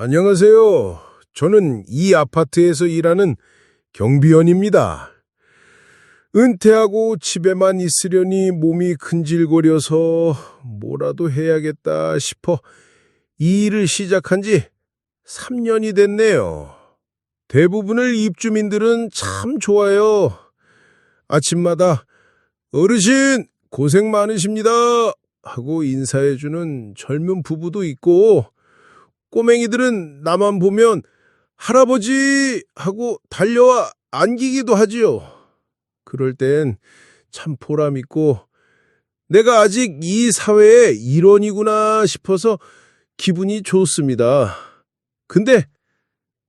안녕하세요. 저는 이 아파트에서 일하는 경비원입니다. 은퇴하고 집에만 있으려니 몸이 근질거려서 뭐라도 해야겠다 싶어 이 일을 시작한 지 3년이 됐네요. 대부분을 입주민들은 참 좋아요. 아침마다 어르신 고생 많으십니다 하고 인사해주는 젊은 부부도 있고 꼬맹이들은 나만 보면 할아버지 하고 달려와 안기기도 하지요. 그럴 땐 참 보람 있고 내가 아직 이 사회의 일원이구나 싶어서 기분이 좋습니다. 근데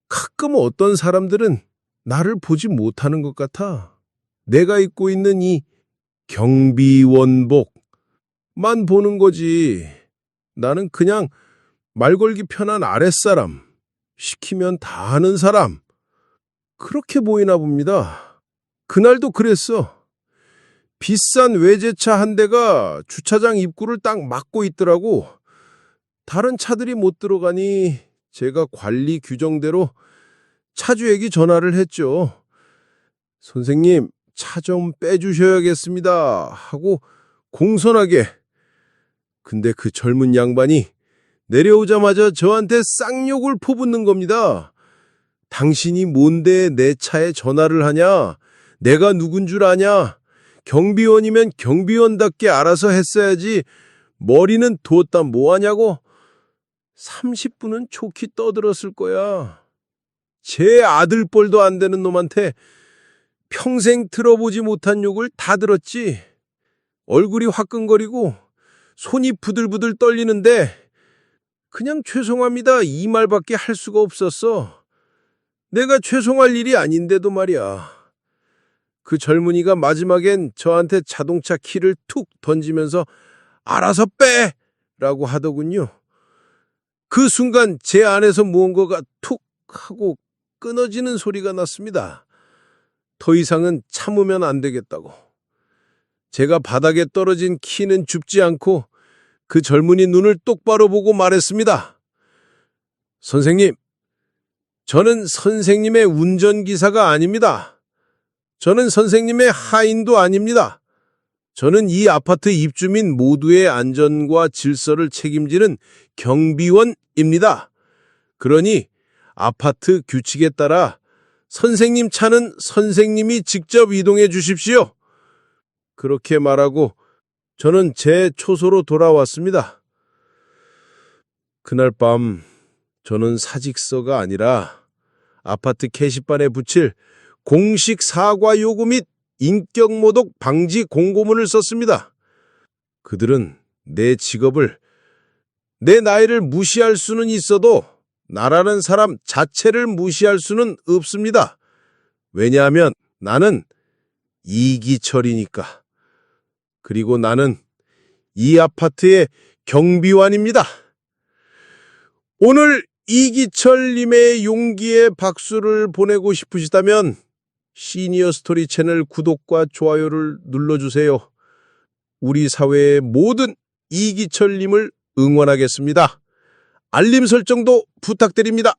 가끔 어떤 사람들은 나를 보지 못하는 것 같아. 내가 입고 있는 이 경비원복만 보는 거지. 나는 그냥 말 걸기 편한 아랫사람, 시키면 다 하는 사람. 그렇게 보이나 봅니다. 그날도 그랬어. 비싼 외제차 한 대가 주차장 입구를 딱 막고 있더라고. 다른 차들이 못 들어가니 제가 관리 규정대로 차주에게 전화를 했죠. 선생님, 차 좀 빼주셔야겠습니다. 하고 공손하게. 근데 그 젊은 양반이 내려오자마자 저한테 쌍욕을 퍼붓는 겁니다. 당신이 뭔데 내 차에 전화를 하냐? 내가 누군 줄 아냐? 경비원이면 경비원답게 알아서 했어야지 머리는 뒀다 뭐하냐고? 30분은 좋게 떠들었을 거야. 제 아들 뻘도 안 되는 놈한테 평생 들어보지 못한 욕을 다 들었지. 얼굴이 화끈거리고 손이 부들부들 떨리는데 그냥 죄송합니다 이 말밖에 할 수가 없었어. 내가 죄송할 일이 아닌데도 말이야. 그 젊은이가 마지막엔 저한테 자동차 키를 툭 던지면서 알아서 빼! 라고 하더군요. 그 순간 제 안에서 무언가가 툭 하고 끊어지는 소리가 났습니다. 더 이상은 참으면 안 되겠다고. 제가 바닥에 떨어진 키는 줍지 않고 그 젊은이 눈을 똑바로 보고 말했습니다. 선생님, 저는 선생님의 운전기사가 아닙니다. 저는 선생님의 하인도 아닙니다. 저는 이 아파트 입주민 모두의 안전과 질서를 책임지는 경비원입니다. 그러니 아파트 규칙에 따라 선생님 차는 선생님이 직접 이동해 주십시오. 그렇게 말하고 저는 제 초소로 돌아왔습니다. 그날 밤 저는 사직서가 아니라 아파트 게시판에 붙일 공식 사과 요구 및 인격 모독 방지 공고문을 썼습니다. 그들은 내 직업을 내 나이를 무시할 수는 있어도 나라는 사람 자체를 무시할 수는 없습니다. 왜냐하면 나는 이기철이니까. 그리고 나는 이 아파트의 경비원입니다. 오늘 이기철님의 용기에 박수를 보내고 싶으시다면 시니어 스토리 채널 구독과 좋아요를 눌러주세요. 우리 사회의 모든 이기철님을 응원하겠습니다. 알림 설정도 부탁드립니다.